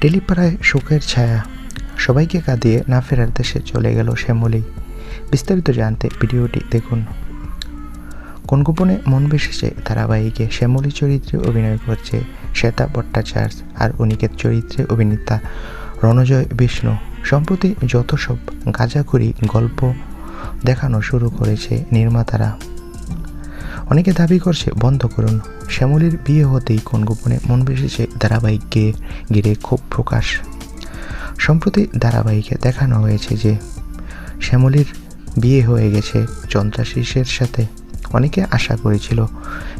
টেলিপাড়ায় শোকের ছায়া। সবাইকে কাঁদিয়ে না ফেরার দেশে চলে গেল শ্যামলী। বিস্তারিত জানতে ভিডিওটি দেখুন। কোন গোপনে মন বেসেছে ধারাবাহিকে শ্যামলী চরিত্রে অভিনয় করছে শ্বেতা ভট্টাচার্য আর অনিকেত চরিত্রে অভিনেতা রণজয় বিষ্ণু। সম্প্রতি যত সব গাঁজাখুরি গল্প দেখানো শুরু করেছে নির্মাতারা। অনেকে দাবি করছে, বন্ধ করুন। শ্যামলীর বিয়ে হতেই কোন গোপনে মন বেসেছে ধারাবাহিককে ঘিরে ক্ষোভ প্রকাশ। সম্প্রতি ধারাবাহিকে দেখানো হয়েছে যে, শ্যামলীর বিয়ে হয়ে গেছে চন্দ্রাশিসের সাথে। অনেকে আশা করেছিল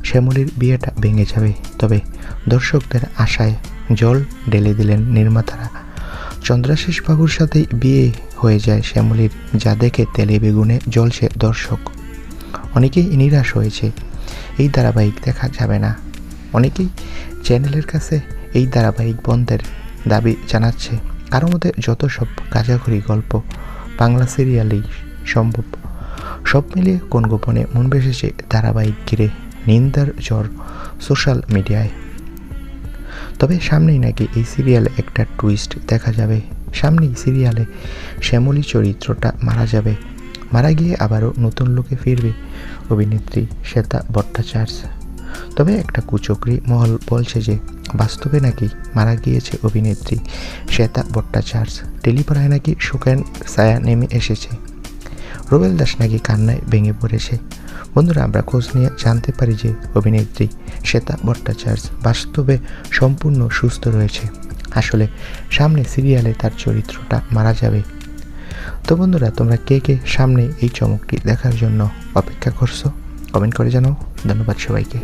শ্যামলীর বিয়েটা ভেঙে যাবে, তবে দর্শকদের আশায় জল ঢেলে দিলেন নির্মাতারা। চন্দ্রাশিস বাবুর সাথেই বিয়ে হয়ে যায় শ্যামলীর, যা দেখে তেলে বেগুনে জ্বলছে দর্শক। অনেকেই নিরাশ হয়েছে। এই ধারাবাহিক দেখা যাবে না। অনেকেই চ্যানেলের কাছে এই ধারাবাহিক বন্ধের দাবি জানাচ্ছে। কারও মধ্যে যত সব গাঁজাখুরি গল্প, বাংলা সিরিয়ালেই সম্ভব। সব মিলিয়ে কোন গোপনে মন বেসেছে ধারাবাহিক ঘিরে নিন্দার জ্বর সোশ্যাল মিডিয়ায়? তবে সামনেই নাকি এই সিরিয়ালে একটা টুইস্ট দেখা যাবে। সামনেই সিরিয়ালে শ্যামলী চরিত্রটা মারা যাবে। মারা গিয়ে আবারও নতুন লোকে ফিরবে, অভিনেত্রী শ্বেতা ভট্টাচার্য। তবে একটা কুচক্রি মহল বলছে যে, বাস্তবে নাকি মারা গিয়েছে অভিনেত্রী শ্বেতা ভট্টাচার্য। টেলিপাড়ায় নাকি শোকের ছায়া নেমে এসেছে। রুবেল দাস নাকি কান্নায় ভেঙে পড়েছে। বন্ধুরা, আমরা খোঁজ নিয়ে জানতে পারি যে, অভিনেত্রী শ্বেতা ভট্টাচার্য বাস্তবে সম্পূর্ণ সুস্থ রয়েছে। আসলে সামনে সিরিয়ালে তার চরিত্রটা মারা যাবে তো বন্ধুরা, তোমরা কে কে সামনে এই চমকটি দেখার জন্য অপেক্ষা করছ? কমেন্ট করে জানাও। ধন্যবাদ সবাইকে।